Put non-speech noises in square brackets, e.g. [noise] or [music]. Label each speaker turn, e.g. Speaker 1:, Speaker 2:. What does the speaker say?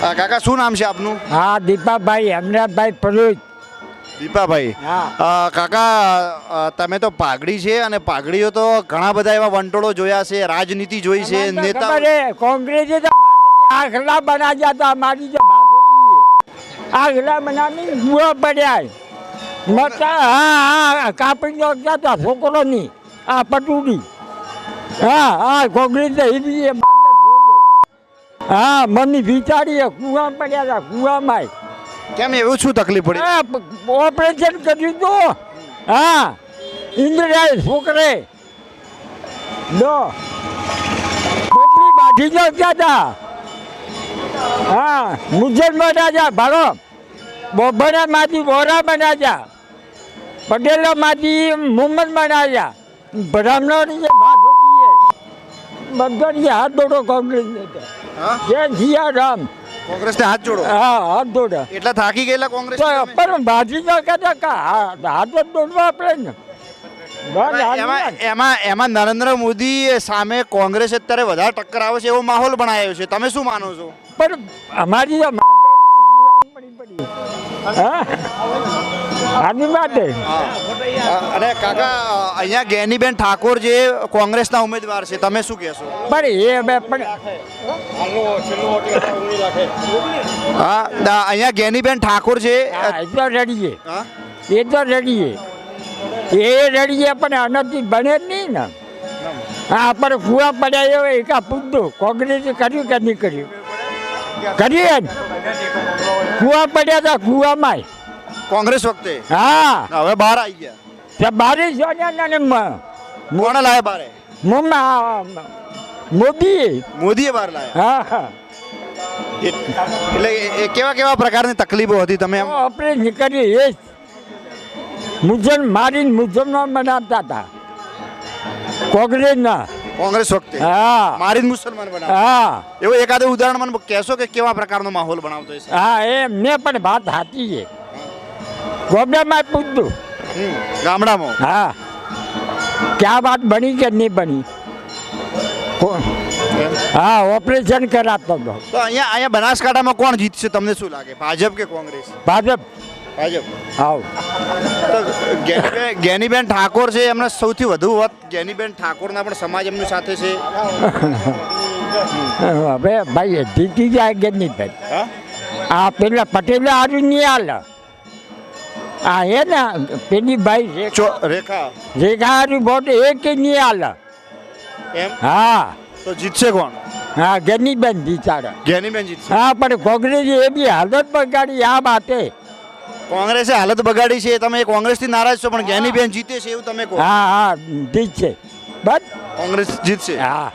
Speaker 1: કાકા શું નામ છે આપનું?
Speaker 2: હા દીપાભાઈ હેમરાજભાઈ પલુજ
Speaker 1: દીપાભાઈ. કાકા તમે તો પાઘડી છે અને પાઘડીઓ તો ઘણા બધા એવા વંટોળો જોયા છે રાજનીતિ જોઈ છે નેતા
Speaker 2: કોંગ્રેસે તો આખલા બનાવ્યા હતા મારી જે ભાથોડીએ. આખલા બનાવી ગુવા પડ્યા. મતા હા હા કાપી નાખતા છોકરોની આ પટુડી. હા હા કોંગ્રેસ હા મમ્મી બિચારી કુવા પડ્યા હતા કુવામાં
Speaker 1: કેમ એવું શું તકલીફ પડી?
Speaker 2: ઓપરેશન કર્યું તો. હા ઇન્દ્રજાય છોકરે દો પોપલી બાંધી નાખ્યા હતા. હા મુસલમાન રાજા ભાડો બોબરામાંથી વોરા બનાવ્યા. પટેલોમાંથી મુહમ્મદ બનાવ્યા બ્રાહ્મણોની ભાષોડીએ બધાની હાથ દોડો કોંગ્રેસ જય સિયારામ
Speaker 1: કોંગ્રેસને હાથ જોડો?
Speaker 2: હા હાથ દોડો
Speaker 1: એટલા થાકી ગયેલા કોંગ્રેસ
Speaker 2: પણ ભાજી કહેતા કે હાથ જ દોડવા આપણે
Speaker 1: એમાં એમાં નરેન્દ્ર મોદી સામે કોંગ્રેસ અત્યારે વધારે ટક્કર આવે છે એવો માહોલ બનાવ્યો છે. તમે શું માનો છો?
Speaker 2: પણ અમારી હા? આની માટે?
Speaker 1: અને કાકા અહીંયા ગેનીબેન ઠાકોર જે કોંગ્રેસના ઉમેદવાર છે તમે શું કહેશો?
Speaker 2: પણ એ હવે પણ
Speaker 1: હા અહીંયા ગેનીબેન ઠાકોર છે
Speaker 2: એ તો રડીએ. એ તો રડીએ. એ રડીએ પણ આનાથી બને જ નહીં ને. હા આપણે કુવા પડ્યા એવો એકા પૂછતું કોંગ્રેસે કર્યું કે નહીં કર્યું? કર્યું ને કુવા પડ્યા હતા કુવામાં
Speaker 1: કોંગ્રેસ વખતે?
Speaker 2: હા.
Speaker 1: હવે બહાર આવી ગયા.
Speaker 2: ત્યાં બારે
Speaker 1: કોણે લાયા બારે?
Speaker 2: મોદી.
Speaker 1: મોદીએ બહાર લાયા?
Speaker 2: હા હા.
Speaker 1: એટલે એ- કેવા કેવા પ્રકારની તકલીફો હતી તમે એમ?
Speaker 2: આપણે નીકળી એ મુસલમાન મારીને મુસલમાન બનાવતા હતા. કોંગ્રેસના.
Speaker 1: કોંગ્રેસ વખતે?
Speaker 2: હા.
Speaker 1: મારી મુસલમાન બનાવ
Speaker 2: હા.
Speaker 1: એવું એકાદ ઉદાહરણ મને કહેશો કે કેવા પ્રકારનો માહોલ બનાવતો
Speaker 2: હા એ મેં પણ વાત સાચી છે. ગોબડામાં પૂછતું.
Speaker 1: ગામડામાં?
Speaker 2: હા. ક્યાં વાત બની કે નહીં બની હા ઓપરેશન કરાતો હતો.
Speaker 1: તો અહીંયા અહીંયા બનાસકાંઠામાં કોણ જીતશે? તમને શું લાગે? ભાજપ કે કોંગ્રેસ?
Speaker 2: ભાજપ.
Speaker 1: ભાજપ.
Speaker 2: આવ.
Speaker 1: તો ગેનીબેન ગેનીબેન ઠાકોર છે એમને સૌથી વધુ વાત ગેનીબેન ઠાકોરના પણ સમાજ એમની સાથે છે. [laughs]
Speaker 2: હવે ભાઈ જીતી જાય ભાઈ
Speaker 1: હા?
Speaker 2: આ પેલા પટેલ હારું નહીં હાલ. આ હે ને પેલી ભાઈ
Speaker 1: રેખા
Speaker 2: રેખા. હારું વોટ એ કે નહીં હાલ.
Speaker 1: એમ?
Speaker 2: હા.
Speaker 1: તો જીતશે કોણ?
Speaker 2: હા ગેનીબેન બિચારા.
Speaker 1: ગેનીબેન જીતશે.
Speaker 2: હા પણ કોંગ્રેસ એ બી હાલત બગાડી આ બાતે
Speaker 1: કોંગ્રેસે હાલત બગાડી છે તમે કોંગ્રેસથી નારાજ છો પણ ગેનીબેન જીતે છે એવું તમે કહો.
Speaker 2: હા હા જીત છે બસ.
Speaker 1: કોંગ્રેસ જીતશે.
Speaker 2: હા.